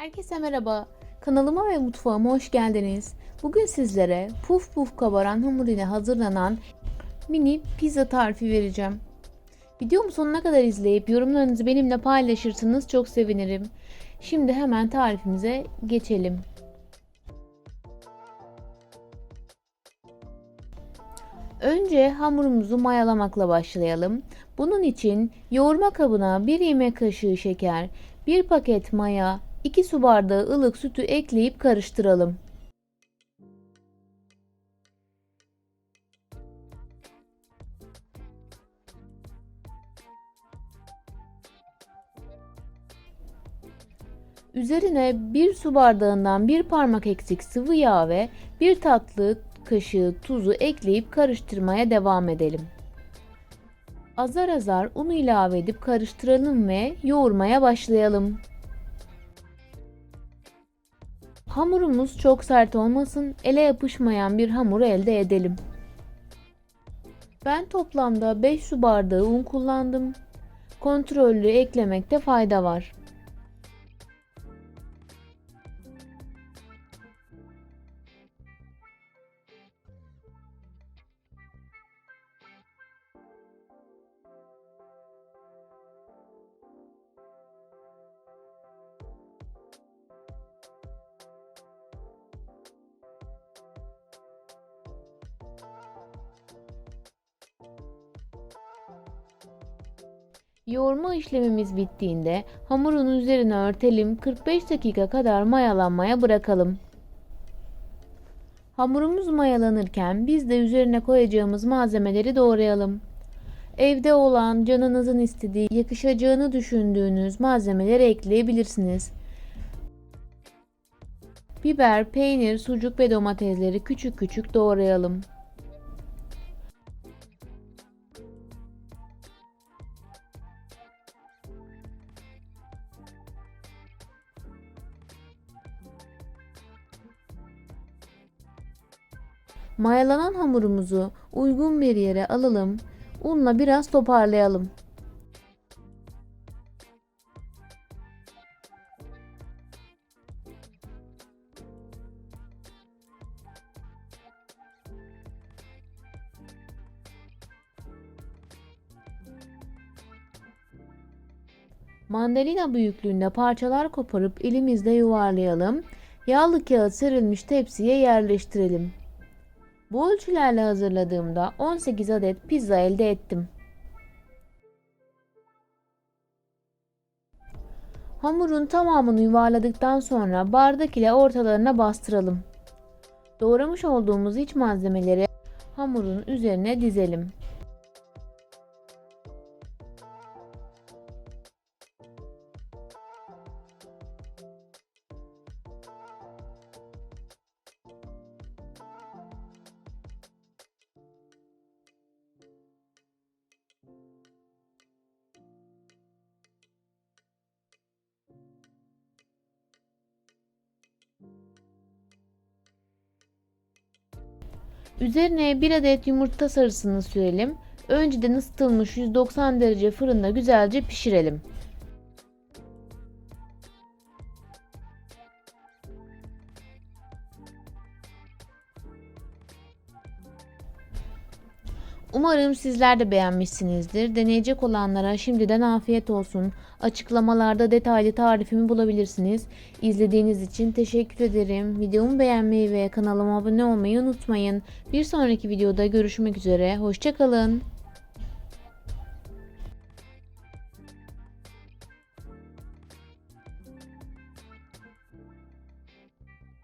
Herkese merhaba. Kanalıma ve mutfağıma hoş geldiniz. Bugün sizlere puf puf kabaran hamur ile hazırlanan mini pizza tarifi vereceğim. Videomu sonuna kadar izleyip yorumlarınızı benimle paylaşırsanız çok sevinirim. Şimdi hemen tarifimize geçelim. Önce hamurumuzu mayalamakla başlayalım. Bunun için yoğurma kabına 1 yemek kaşığı şeker, 1 paket maya, 2 su bardağı ılık sütü ekleyip karıştıralım. Üzerine 1 su bardağından 1 parmak eksik sıvı yağ ve 1 tatlı kaşığı tuzu ekleyip karıştırmaya devam edelim. Azar azar un ilave edip karıştıralım ve yoğurmaya başlayalım. Hamurumuz çok sert olmasın, ele yapışmayan bir hamur elde edelim. Ben toplamda 5 su bardağı un kullandım. Kontrollü eklemekte fayda var. Yoğurma işlemimiz bittiğinde hamurun üzerine örtelim 45 dakika kadar mayalanmaya bırakalım. Hamurumuz mayalanırken biz de üzerine koyacağımız malzemeleri doğrayalım. Evde olan canınızın istediği yakışacağını düşündüğünüz malzemeleri ekleyebilirsiniz. Biber, peynir, sucuk ve domatesleri küçük küçük doğrayalım. Mayalanan hamurumuzu uygun bir yere alalım. Unla biraz toparlayalım. Mandalina büyüklüğünde parçalar koparıp elimizde yuvarlayalım. Yağlı kağıt serilmiş tepsiye yerleştirelim. Bu ölçülerle hazırladığımda 18 adet pizza elde ettim. Hamurun tamamını yuvarladıktan sonra bardak ile ortalarına bastıralım. Doğramış olduğumuz iç malzemeleri hamurun üzerine dizelim. Üzerine bir adet yumurta sarısını sürelim. Önceden ısıtılmış 190 derece fırında güzelce pişirelim. Umarım sizler de beğenmişsinizdir. Deneyecek olanlara şimdiden afiyet olsun. Açıklamalarda detaylı tarifimi bulabilirsiniz. İzlediğiniz için teşekkür ederim. Videomu beğenmeyi ve kanalıma abone olmayı unutmayın. Bir sonraki videoda görüşmek üzere. Hoşçakalın.